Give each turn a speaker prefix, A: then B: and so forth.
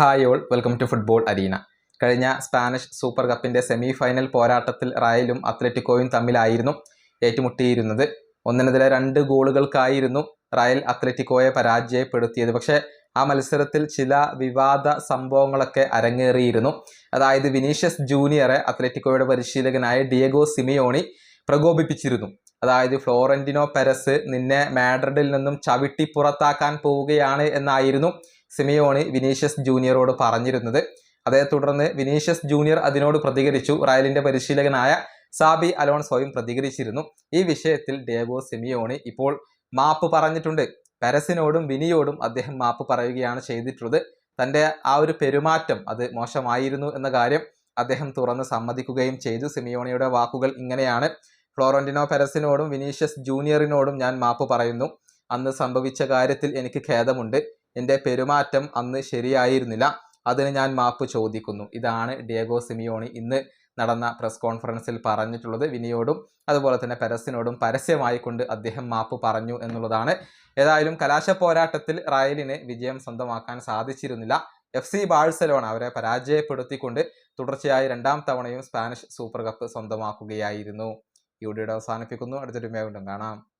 A: Hi all welcome to football arena. കഴിഞ്ഞ Spanish super കപ്പിന്റെ semi final പോരാട്ടത്തിൽ റയലും അത്ലറ്റിക്കോയും തമ്മിലായിരുന്നു ഏറ്റുമുട്ടിയിരുന്നത്. ഒന്നിനെതിരെ രണ്ട് ഗോളുകൾക്കായിരുന്നു റയൽ അത്ലറ്റിക്കോയെ പരാജയപ്പെടുത്തിയത്. പക്ഷേ ആ മത്സരത്തിൽ ചില വിവാദ സംഭവങ്ങളൊക്കെ അരങ്ങേറിയിരുന്നു. അതായത് വിനീഷ്യസ് ജൂനിയറെ അത്ലറ്റിക്കോയുടെ പരിശീലകനായ ഡിയഗോ സിമിയോണി പ്രകോപിപ്പിച്ചിരുന്നു. അതായത് ഫ്ലോറന്റിനോ പെരസ് നിന്നെ മാഡ്രിഡിൽ നിന്നും ചവിട്ടി പുറത്താക്കാൻ പോവുകയാണ് എന്നായിരുന്നു സിമിയോണി വിനീഷ്യസ് ജൂനിയറോട് പറഞ്ഞിരുന്നത്. അതേ തുടർന്ന് വിനീഷ്യസ് ജൂനിയർ അതിനോട് പ്രതികരിച്ചു. റയലിന്റെ പരിശീലകനായ സാബി അലോൺസോയും പ്രതികരിച്ചിരുന്നു. ഈ വിഷയത്തിൽ ഡേഗോ സിമിയോണി ഇപ്പോൾ മാപ്പ് പറഞ്ഞിട്ടുണ്ട്. പെരസിനോടും വിനിയോടും അദ്ദേഹം മാപ്പ് പറയുകയാണ് ചെയ്തിട്ടുള്ളത്. തന്റെ ആ ഒരു പെരുമാറ്റം അത് മോശമായിരുന്നു എന്ന കാര്യം അദ്ദേഹം തുറന്ന് സമ്മതിക്കുകയും ചെയ്തു. സിമിയോണിയുടെ വാക്കുകൾ ഇങ്ങനെയാണ്. ഫ്ലോറന്റിനോ പെരസിനോടും വിനീഷ്യസ് ജൂനിയറിനോടും ഞാൻ മാപ്പ് പറയുന്നു. അന്ന് സംഭവിച്ച കാര്യത്തിൽ എനിക്ക് ഖേദമുണ്ട്. എന്റെ പെരുമാറ്റം അന്ന് ശരിയായിരുന്നില്ല. അതിന് ഞാൻ മാപ്പ് ചോദിക്കുന്നു. ഇതാണ് ഡിയഗോ സിമിയോണി ഇന്ന് നടന്ന പ്രസ് കോൺഫറൻസിൽ പറഞ്ഞിട്ടുള്ളത് വിനിയോടും അതുപോലെ തന്നെ പെരസിനോടും പരസ്യമായി കൊണ്ട് അദ്ദേഹം മാപ്പ് പറഞ്ഞു എന്നുള്ളതാണ്. ഏതായാലും കലാശ പോരാട്ടത്തിൽ റയലിന് വിജയം സ്വന്തമാക്കാൻ സാധിച്ചിരുന്നില്ല. എഫ് സി ബാഴ്സലോണ അവരെ പരാജയപ്പെടുത്തിക്കൊണ്ട് തുടർച്ചയായി രണ്ടാം തവണയും സ്പാനിഷ് സൂപ്പർ കപ്പ് സ്വന്തമാക്കുകയായിരുന്നു. ഈ ഡിയുടെ അവസാനിപ്പിക്കുന്നു. അടുത്തൊരു വീണ്ടും കാണാം.